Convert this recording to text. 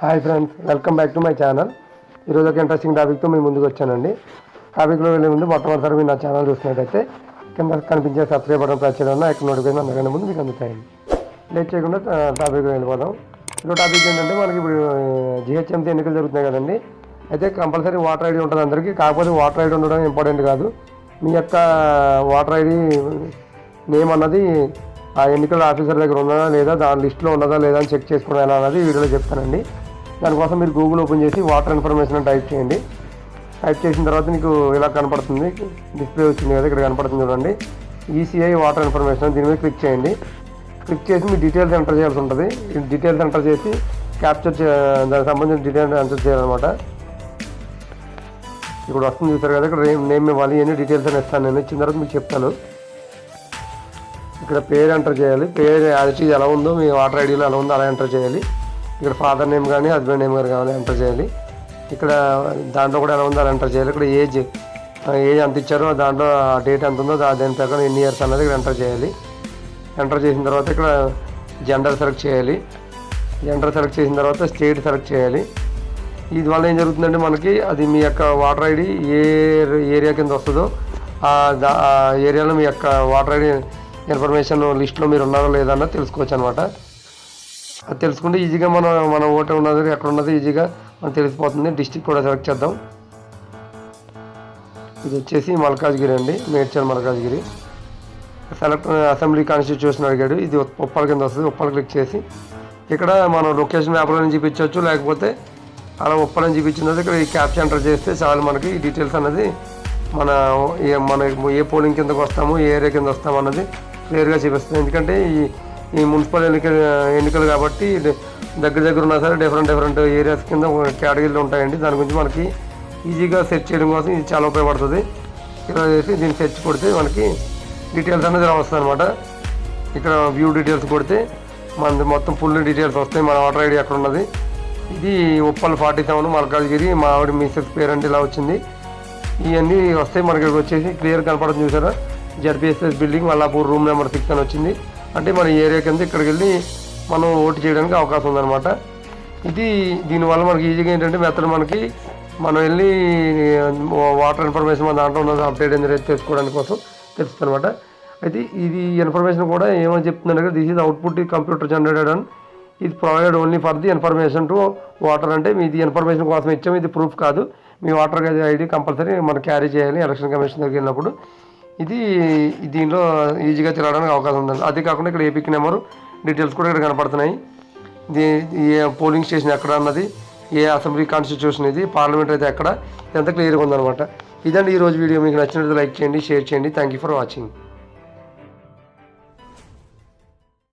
Hi friends welcome back to my channel. ఈరోజు ఒక interesting టాపిక్తో మీ ముందుకు వచ్చానండి. టాపిక్లో వెళ్ళే ముందు మొట్టమొదటిసారి మీరు నా ఛానల్ చూసినట్టయితే కింద కనిపించే సబ్స్క్రైబ్ బటన్ ప్రెస్ చేయడం ఎక్కడ నోటిఫికేషన్ అందరికంటే ముందు మీకు అందుతాయండి. లేట్ చేయకుండా టాపిక్ వెళ్ళిపోదాం. ఇంకో టాపిక్ ఏంటంటే మనకి ఇప్పుడు జిహెచ్ఎంసీ ఎన్నికలు జరుగుతున్నాయి కదండి. అయితే కంపల్సరీ వాటర్ ఐడి ఉంటుంది అందరికీ. కాకపోతే వాటర్ ఐడి ఉండడం ఇంపార్టెంట్ కాదు. మీ యొక్క వాటర్ ఐడి నేమ్ అన్నది ఆ ఎన్నికల ఆఫీసర్ దగ్గర ఉన్నదా లేదా దాని లిస్ట్లో ఉన్నదా లేదా అని చెక్ చేసుకోవడం ఎలా అన్నది వీడియోలో చెప్తానండి. దానికోసం మీరు గూగుల్ ఓపెన్ చేసి వాటర్ ఇన్ఫర్మేషన్ అని టైప్ చేయండి. టైప్ చేసిన తర్వాత మీకు ఇలా కనపడుతుంది. డిస్ప్లే వచ్చింది కదా ఇక్కడ కనపడుతుంది చూడండి. ఈసీఐ వాటర్ ఇన్ఫర్మేషన్ దీని మీద క్లిక్ చేయండి. క్లిక్ చేసి మీ డీటెయిల్స్ ఎంటర్ చేయాల్సి ఉంటుంది. డీటెయిల్స్ ఎంటర్ చేసి క్యాప్చర్ చే దానికి సంబంధించిన డీటెయిల్స్ ఎంటర్ చేయాలన్నమాట. ఇప్పుడు వస్తుంది చూసారు కదా ఇక్కడ నేమ్ ఇవ్వాలి ఎన్ని డీటెయిల్స్ అని ఇస్తాను నేను. ఇచ్చిన తర్వాత మీకు చెప్తాను. ఇక్కడ పేరు ఎంటర్ చేయాలి. పేరు యాజిటీజ్ ఎలా ఉందో మీ వాటర్ ఐడిలో ఎలా ఉందో అలా ఎంటర్ చేయాలి. ఇక్కడ ఫాదర్ నేమ్ కానీ హస్బెండ్ నేమ్ కానీ కావాలి ఎంటర్ చేయాలి. ఇక్కడ దాంట్లో కూడా ఎలా ఉందో అలా ఎంటర్ చేయాలి. ఇక్కడ ఏజ్ ఏజ్ ఎంత ఇచ్చారో దాంట్లో ఆ డేట్ ఎంత ఉందో దాని ప్రకారం ఎన్ని ఇయర్స్ అన్నది ఇక్కడ ఎంటర్ చేయాలి. ఎంటర్ చేసిన తర్వాత ఇక్కడ జెండర్ సెలెక్ట్ చేయాలి. జెండర్ సెలెక్ట్ చేసిన తర్వాత స్టేట్ సెలెక్ట్ చేయాలి. ఇది వల్ల ఏం జరుగుతుందంటే మనకి అది మీ యొక్క వాటర్ ఐడి ఏ ఏరియా కింద వస్తుందో ఆ ఏరియాలో మీ యొక్క వాటర్ ఐడి ఇన్ఫర్మేషన్ లిస్ట్లో మీరు ఉన్నారో లేదన్నది తెలుసుకోవచ్చు అనమాట అది తెలుసుకుంటే ఈజీగా మన మన ఓటర్ ఉన్నది ఎక్కడ ఉన్నది ఈజీగా మనకు తెలిసిపోతుంది. డిస్టిక్ కూడా సెలెక్ట్ చేద్దాం. ఇది వచ్చేసి మల్కాజ్గిరి అండి Medchal Malkajgiri. Select assembly constitution అడిగాడు. ఇది ఉప్పల కింద వస్తుంది ఉప్పల్ క్లిక్ చేసి. ఇక్కడ మనం లొకేషన్ మ్యాప్లో చూపించవచ్చు లేకపోతే అలా ఉప్పలని చూపించినది ఇక్కడ ఈ క్యాప్చర్ ఎంటర్ చేస్తే చాలు మనకి ఈ డీటెయిల్స్ అన్నది మన ఏ మన ఏ పోలింగ్ కిందకు వస్తాము ఏ ఏరియా కింద వస్తాము అన్నది క్లియర్గా చూపిస్తుంది. ఎందుకంటే ఈ ఈ మున్సిపల్ ఎన్నిక ఎన్నికలు కాబట్టి దగ్గర దగ్గర ఉన్నా సరే డిఫరెంట్ డిఫరెంట్ ఏరియాస్ కింద కేటగిరీలు ఉంటాయండి. దాని గురించి మనకి ఈజీగా సెర్చ్ చేయడం కోసం ఇది చాలా ఉపయోగపడుతుంది. ఇలా చేసి దీన్ని సెర్చ్ కొడితే మనకి డీటెయిల్స్ అనేది ఇలా వస్తుంది అనమాట ఇక్కడ వ్యూ డీటెయిల్స్ కొడితే మనది మొత్తం ఫుల్ డీటెయిల్స్ వస్తాయి. మన వాటర్ ఐడి ఎక్కడ ఉన్నది. ఇది ఉప్పల్ ఫార్టీ సెవెన్ మల్కాజ్గిరి మా ఆవిడ మిస్సెస్ పేరెంట్ ఇలా వచ్చింది. ఇవన్నీ వస్తాయి మనకి వచ్చేసి క్లియర్ కనపడుతుంది చూసారా? ZPSS building Mallapur room number six అని వచ్చింది. అంటే మన ఏరియా కింద ఇక్కడికి వెళ్ళి మనం ఓటు చేయడానికి అవకాశం ఉందన్నమాట. ఇది దీనివల్ల మనకి ఈజీగా ఏంటంటే మెత్తడు మనకి మనం వెళ్ళి వాటర్ ఇన్ఫర్మేషన్ మన దాంట్లో ఉన్నది అప్డేట్ అనేది తెలుసుకోవడానికి కోసం తెలుస్తుంది అనమాట అయితే ఇది ఇన్ఫర్మేషన్ కూడా ఏమని చెప్తుందంటే this is output computer generated and ఇది provide only for the information to voter అంటే మీది ఇన్ఫర్మేషన్ కోసం ఇచ్చాము ఇది ప్రూఫ్ కాదు. మీ వాటర్ ఐడి కంపల్సరీ మనం క్యారీ చేయాలి ఎలక్షన్ కమిషన్ దగ్గర వెళ్ళినప్పుడు. ఇది దీనిలో ఈజీగా తిరగడానికి అవకాశం ఉంది అదే కాకుండా ఇక్కడ ఏపీకి నెంబర్ డీటెయిల్స్ కూడా ఇక్కడ కనపడుతున్నాయి. ఏ పోలింగ్ స్టేషన్ ఎక్కడ అన్నది ఏ అసెంబ్లీ కాన్స్టిట్యూషన్ ఇది పార్లమెంట్ అయితే ఎక్కడ ఇదంతా క్లియర్గా ఉందన్నమాట. ఇదండి ఈ రోజు వీడియో. మీకు నచ్చినట్టు లైక్ చేయండి షేర్ చేయండి. Thank you for watching